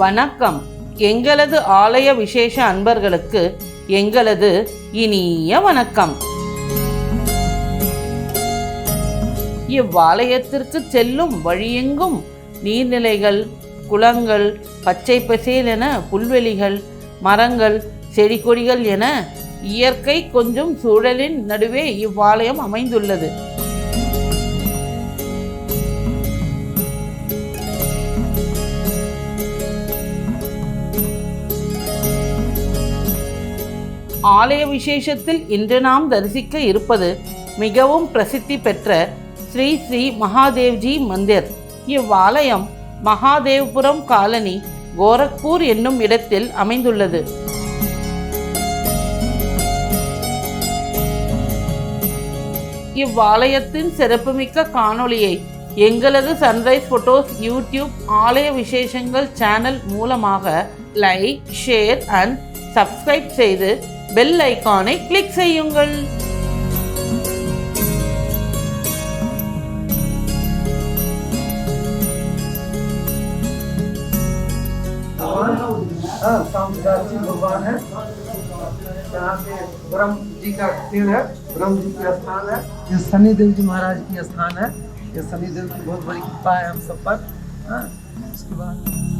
வணக்கம். எங்களது ஆலய விசேஷ அன்பர்களுக்கு எங்களது இனிய வணக்கம். இவ்வாலயத்திற்கு செல்லும் வழியெங்கும் நீர்நிலைகள் குளங்கள் பச்சை பசேல் என புல்வெளிகள் மரங்கள் செடி கொடிகள் என இயற்கை கொஞ்சம் சூழலின் நடுவே இவ்வாலயம் அமைந்துள்ளது. ஆலய விசேஷத்தில் இன்று நாம் தரிசிக்க இருப்பது மிகவும் பிரசித்தி பெற்ற ஸ்ரீ ஸ்ரீ மகாதேவ்ஜி மந்திர். இவ்வாலயம் மகாதேவ்புரம் காலனி கோரக்பூர் என்னும் இடத்தில் அமைந்துள்ளது. இவ்வாலயத்தின் சிறப்புமிக்க காணொளியை எங்களது சன்ரைஸ் ஃபோட்டோஸ் யூடியூப் ஆலய விசேஷங்கள் சேனல் மூலமாக லைக் ஷேர் அண்ட் சப்ஸ்கிரைப் செய்து பெல் ஐகானை கிளிக் செய்யுங்கள் हाँ शामदास जी भगवान है यहाँ पे ब्रह्म जी का पेड़ है ब्रह्म जी का स्थान है ये शनि देव जी महाराज की स्थान है ये शनि देव की बहुत बड़ी कृपा है हम सब पर हाँ उसके बाद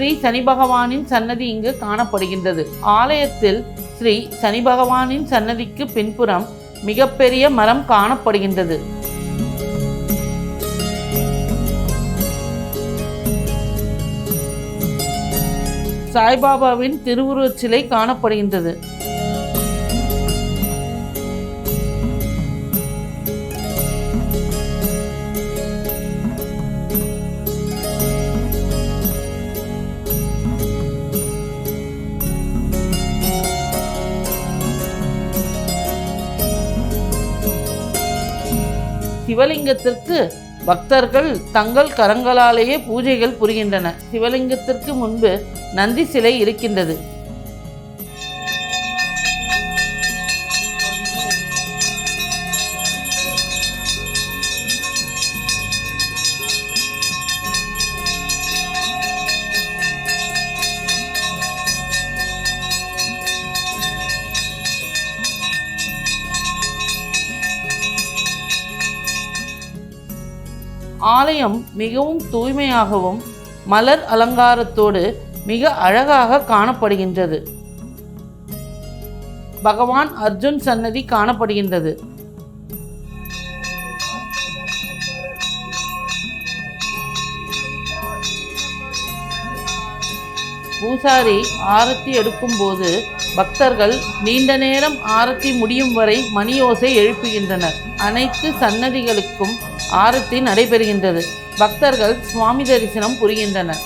ஸ்ரீ சனி பகவானின் சன்னதி இங்கு காணப்படுகின்றது. ஆலயத்தில் ஸ்ரீ சனி பகவானின் சன்னதிக்கு பின்புறம் மிகப்பெரிய மரம் காணப்படுகின்றது. சாய்பாபாவின் திருவுருவச் சிலை காணப்படுகின்றது. சிவலிங்கத்திற்கு பக்தர்கள் தங்கள் கரங்களாலேயே பூஜைகள் புரிகின்றன சிவலிங்கத்திற்கு முன்பு நந்தி சிலை இருக்கின்றது. ஆலயம் மிகவும் தூய்மையாகவும் மலர் அலங்காரத்தோடு மிக அழகாக காணப்படுகின்றது. பகவான் அர்ஜுன் சன்னதி காணப்படுகின்றது. பூசாரி ஆரத்தி எடுக்கும்போது பக்தர்கள் நீண்ட நேரம் ஆரத்தி முடியும் வரை மணியோசை எழுப்புகின்றனர். அனைத்து சன்னதிகளுக்கும் ஆரத்தி நடைபெறுகின்றது. பக்தர்கள் சுவாமி தரிசனம் புரிகின்றனர்.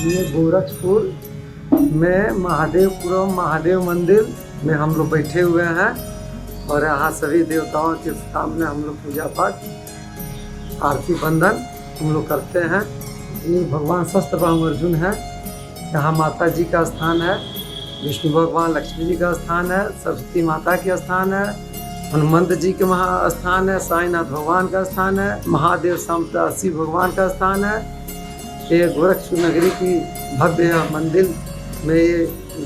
ये गोरखपुर में महादेवपुरम, महादेव मंदिर में हम लोग बैठे हुए हैं और यहाँ सभी देवताओं के सामने हम लोग पूजा पाठ, आरती, बंधन हम लोग करते हैं। ये भगवान शस्त्र बाहु अर्जुन है। यहाँ माता जी का स्थान है, विष्णु भगवान, लक्ष्मी जी का स्थान है, सरस्वती माता के स्थान है, हनुमंत जी के महा स्थान है, साईनाथ भगवान का स्थान है, महादेव शामदासी भगवान का स्थान है ये गोरखपुर नगरी की भव्य मंदिर में ये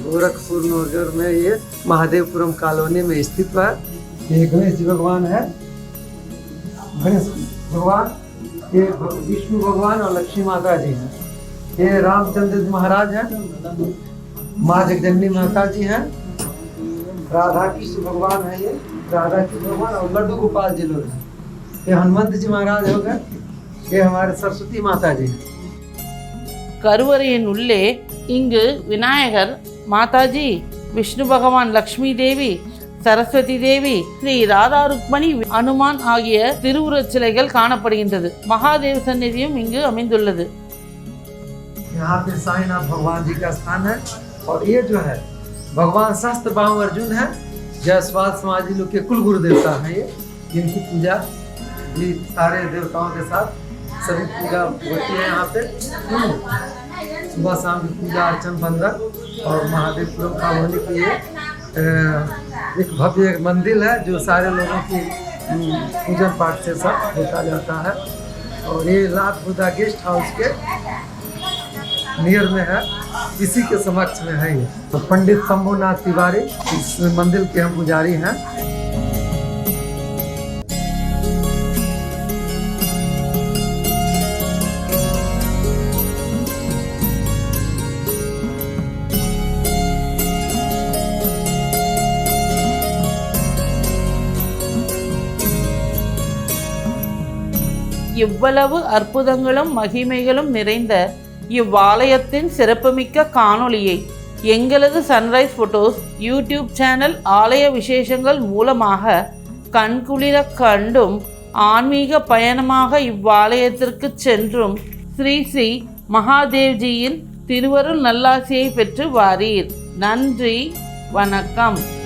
गोरखपुर नगर में ये महादेवपुरम कॉलोनी में स्थित है। ये गणेश जी भगवान है। गणेश भगवान, ये विष्णु भगवान और लक्ष्मी माता जी हैं। ये रामचंद्र जी महाराज हैं। माँ जगदम्बी माता जी हैं। राधा कृष्ण भगवान है ये। राधा कृष्ण भगवान और लड्डू गोपाल जी लोग हैं। ये हनुमंत जी महाराज हो गए। ये हमारे सरस्वती माता जी हैं। கருவறையின் உள்ளே இங்கு விநாயகர் மாதாஜி விஷ்ணு பகவான் லக்ஷ்மி தேவி சரஸ்வதி தேவி ஸ்ரீ ராதா ருக்மணி அனுமான் ஆகிய திருவுருவச் சிலைகள் காணப்படுகின்றது மகாதேவ சந்நிதியும் இங்கு அமைந்துள்ளது यहाँ पे साईनाथ भगवान जी का स्थान है और ये जो है भगवान शास्त्र बाहु अर्जुन है जयसवाल समाजी लोग के कुल गुरु देवता है ये इनकी पूजा भी सारे देवताओं के साथ सभी पूजा होती है यहाँ पे। हम्म। सुबह शाम की पूजा अर्चन बंदर और महादेव पुरम का होने के लिए एक भव्य एक मंदिर है जो सारे लोगों की हम्म, पूजन पाठ से सब होता जाता है। और ये लाख बुद्धा गेस्ट हाउस के नियर में है इसी के समक्ष में है ये। तो पंडित शंभुनाथ तिवारी इस मंदिर के हम पुजारी हैं। இவ்வளவு அற்புதங்களும் மகிமைகளும் நிறைந்த இவ்வாலயத்தின் சிறப்புமிக்க காணொளியை எங்களது சன்ரைஸ் ஃபோட்டோஸ் யூடியூப் சேனல் ஆலய விசேஷங்கள் மூலமாக கண்குளிர கண்டும் ஆன்மீக பயணமாக இவ்வாலயத்திற்கு சென்றும் ஸ்ரீ ஸ்ரீ மகாதேவ்ஜியின் திருவருள் நல்லாசியை பெற்று வாரீர். நன்றி. வணக்கம்.